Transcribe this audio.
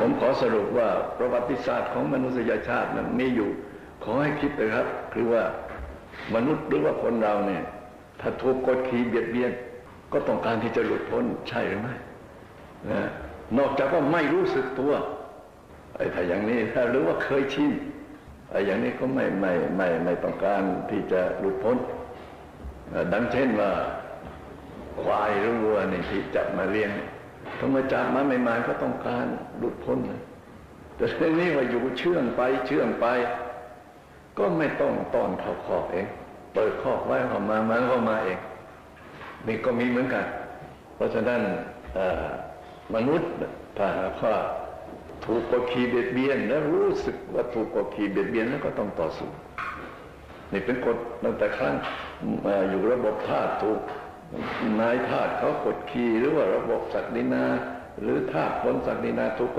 ผมขอสรุปว่าประวัติศาสตร์ของมนุษยชาตินั้นมีอยู่ ขอให้คิดนะครับ คือว่ามนุษย์หรือว่าคนเราเนี่ย ถ้าถูกกดขี่เบียดเบียน ก็ต้องการที่จะหลุดพ้นใช่หรือไม่นะนอกจากว่าไม่รู้สึกตัวไอ้ถ้าอย่างนี้ถ้าหรือว่าเคยชินไอ้อย่างนี้ก็ไม่ไม่ไม่ไม่ต้องการที่จะหลุดพ้น ดังเช่นว่าควายหรือวัวนี่ที่จับมาเลี้ยง ถ้ามาจับมาใหม่ๆก็ต้องการหลุดพ้นแต่ทีนี้ว่าอยู่เชื่องไปเชื่องไป ก็ไม่ต้องต้อนเข้าคอกเอง เปิดคอกไว้เข้ามามันก็มาเองนี่ก็มีเหมือนกัน เพราะฉะนั้นมนุษย์ถ้าหากว่าถูกกดขี่เบียดเบียนแล้วรู้สึกว่าถูกกดขี่เบียดเบียนแล้วก็ต้องต่อสู้นี่เป็นกฎตั้งแต่ครั้งเอ่อยู่ระบบทาสถูก นายทาสเขากดขี่หรือว่าระบบศักดินา หรือทาสคนศักดินาทุก